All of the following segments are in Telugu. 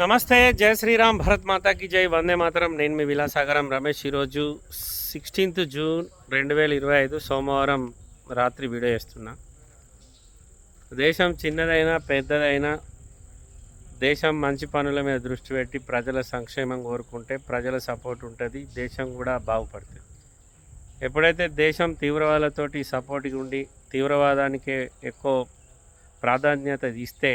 నమస్తే జయ శ్రీరామ్ భరత్ మాతాకి జై వందే మాతరం. నేను మీ విలాసాగరం రమేష్. ఈరోజు సిక్స్టీన్త్ జూన్ రెండు వేల ఇరవై ఐదు సోమవారం రాత్రి వీడియో చేస్తున్నా. దేశం చిన్నదైనా పెద్దదైనా దేశం మంచి పనుల మీద దృష్టి పెట్టి ప్రజల సంక్షేమం కోరుకుంటే ప్రజల సపోర్ట్ ఉంటుంది దేశం కూడా బాగుపడుతుంది. ఎప్పుడైతే దేశం తీవ్రవాదాలతోటి సపోర్ట్గా ఉండి తీవ్రవాదానికే ఎక్కువ ప్రాధాన్యత ఇస్తే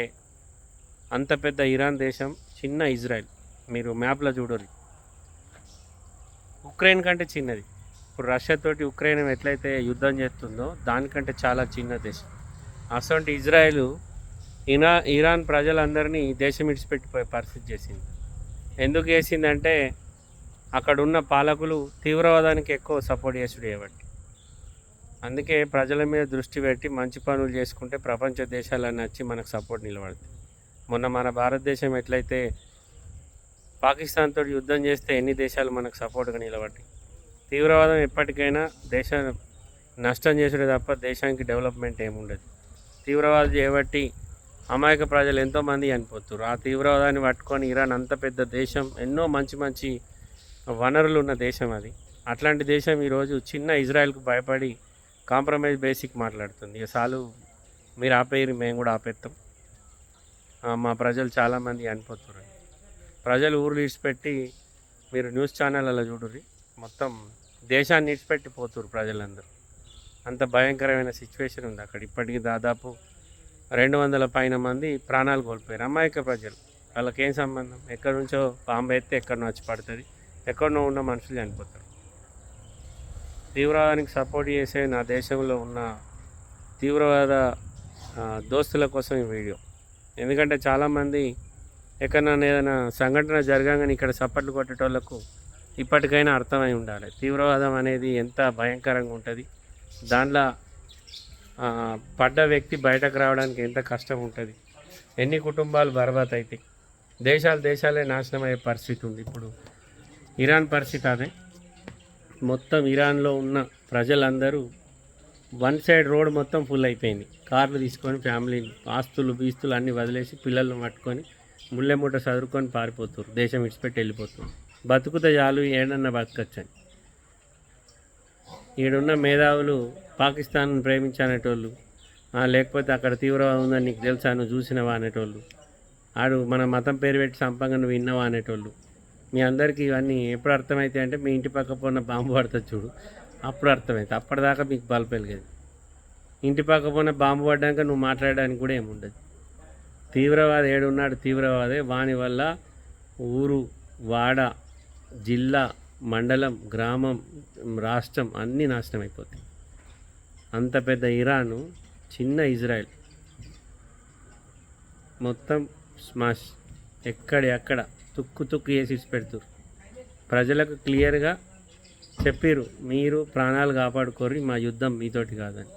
అంత పెద్ద ఇరాన్ దేశం చిన్న ఇజ్రాయెల్. మీరు మ్యాప్లో చూడరు. ఉక్రెయిన్ కంటే చిన్నది. ఇప్పుడు రష్యాతోటి ఉక్రెయిన్ ఎట్లయితే యుద్ధం చేస్తుందో దానికంటే చాలా చిన్న దేశం. అసలు ఇజ్రాయెల్ ఇరా ఇరాన్ ప్రజలందరినీ దేశం ఇడిచిపెట్టిపోయే పరిస్థితి చేసింది. ఎందుకు చేసిందంటే అక్కడ ఉన్న పాలకులు తీవ్రవాదానికి ఎక్కువ సపోర్ట్ చేసుడు కాబట్టి. అందుకే ప్రజల మీద దృష్టి పెట్టి మంచి పనులు చేసుకుంటే ప్రపంచ దేశాలన్నీ వచ్చి మనకు సపోర్ట్ నిలబడతాయి. మొన్న మన భారతదేశం ఎట్లయితే పాకిస్తాన్ తోటి యుద్ధం చేస్తే ఎన్ని దేశాలు మనకు సపోర్ట్గా నిలబడి తీవ్రవాదం ఎప్పటికైనా దేశ నష్టం చేసుడే తప్ప దేశానికి డెవలప్మెంట్ ఏముండదు తీవ్రవాదం చేయబట్టి అమాయక ప్రజలు ఎంతోమంది చనిపోతున్నారు. ఆ తీవ్రవాదాన్ని పట్టుకొని ఇరాన్ అంత పెద్ద దేశం ఎన్నో మంచి మంచి వనరులు ఉన్న దేశం అది. అట్లాంటి దేశం ఈరోజు చిన్న ఇజ్రాయెల్కు భయపడి కాంప్రమైజ్ బేసిక్ మాట్లాడుతుంది. ఇక సాలు మీరు ఆపేయరు మేము కూడా ఆపేస్తాం మా ప్రజలు చాలామంది చనిపోతున్నారు ప్రజలు ఊర్లు విడిచిపెట్టి మీరు న్యూస్ ఛానళ్ళలో చూడుర్రి. మొత్తం దేశాన్ని విడిచిపెట్టి పోతురు ప్రజలందరూ. అంత భయంకరమైన సిచ్యువేషన్ ఉంది అక్కడ. ఇప్పటికీ దాదాపు రెండు వందల పైన మంది ప్రాణాలు కోల్పోయారు. అమాయక ప్రజలు. వాళ్ళకి ఏం సంబంధం? ఎక్కడి నుంచో బాంబే ఎత్తే ఎక్కడనో వచ్చి పడుతుంది. ఎక్కడనో ఉన్న మనుషులు చనిపోతారు. తీవ్రవాదానికి సపోర్ట్ చేసే నా దేశంలో ఉన్న తీవ్రవాద దోస్తుల కోసం ఈ వీడియో. ఎందుకంటే చాలామంది ఎక్కడన్నా ఏదైనా సంఘటన జరగగానే ఇక్కడ చప్పట్లు కొట్టేటోళ్ళకు ఇప్పటికైనా అర్థమై ఉండాలి. తీవ్రవాదం అనేది ఎంత భయంకరంగా ఉంటుంది. దాంట్లో పడ్డ వ్యక్తి బయటకు రావడానికి ఎంత కష్టం ఉంటుంది. ఎన్ని కుటుంబాలు బర్బాద్ అవుతాయి దేశాలు దేశాలే నాశనం అయ్యే పరిస్థితి ఉంది ఇప్పుడు. ఇరాన్ పరిస్థితి అదే. మొత్తం ఇరాన్లో ఉన్న ప్రజలందరూ వన్ సైడ్ రోడ్ మొత్తం ఫుల్ అయిపోయింది. కార్లు తీసుకొని ఫ్యామిలీ ఆస్తులు బీస్తులు అన్నీ వదిలేసి పిల్లలను పట్టుకొని ముళ్ళె మూట చదువుకొని పారిపోతారు దేశం విడిచిపెట్టి వెళ్ళిపోతారు బతుకుతే చాలు ఏడన్నా బతకచ్చని. ఈడున్న మేధావులు పాకిస్తాన్ ప్రేమించనేటోళ్ళు లేకపోతే అక్కడ తీవ్రవాదం ఉందని నీకు తెలుసా? నువ్వు చూసినవా అనేటోళ్ళు. ఆడు మన మతం పేరు పెట్టి సంపంగా నువ్వు విన్నావా అనేటోళ్ళు. మీ అందరికీ ఇవన్నీ ఎప్పుడు అర్థమవుతాయి అంటే మీ ఇంటి పక్క పోన్న బాంబు పడుతుంది చూడు. అప్పుడు అర్థమైంది. అప్పటిదాకా మీకు బలపెలగదు ఇంటి పక్క పోయిన బాంబు పడ్డాక నువ్వు మాట్లాడడానికి కూడా ఏముండదు తీవ్రవాది ఏడున్నాడు తీవ్రవాదే. వాని వల్ల ఊరు వాడ జిల్లా మండలం గ్రామం రాష్ట్రం అన్నీ నాశనం అయిపోతాయి. అంత పెద్ద ఇరాను చిన్న ఇజ్రాయెల్ మొత్తం స్మాష్ ఎక్కడి అక్కడ తుక్కు తుక్కు వేసి పెడుతురు ప్రజలకు క్లియర్గా చెప్పిర్రు మీరు ప్రాణాలు కాపాడుకోరి మా యుద్ధం మీతోటి కాదని.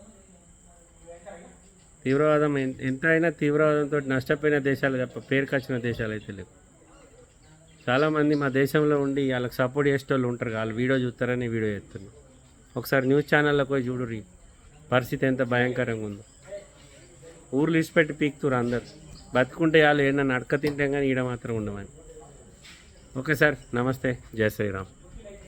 తీవ్రవాదం ఎంత అయినా తీవ్రవాదంతో నష్టపోయిన దేశాలు తప్ప పేరుకొచ్చిన దేశాలు అయితే లేవు. చాలామంది మా దేశంలో ఉండి వాళ్ళకి సపోర్ట్ చేసేటోళ్ళు ఉంటారు వాళ్ళు వీడియో చూస్తారని వీడియో చేస్తున్నారు. ఒకసారి న్యూస్ ఛానల్లో పోయి చూడుర్రి పరిస్థితి ఎంత భయంకరంగా ఉందో. ఊర్లు ఇచ్చిపెట్టి పీకుతురు అందరు. బతుకుంటే వాళ్ళు ఏమన్నా నడక తింటాం కానీ ఈడ మాత్రం ఉండమని. ఓకే సార్ నమస్తే జై శ్రీరామ్.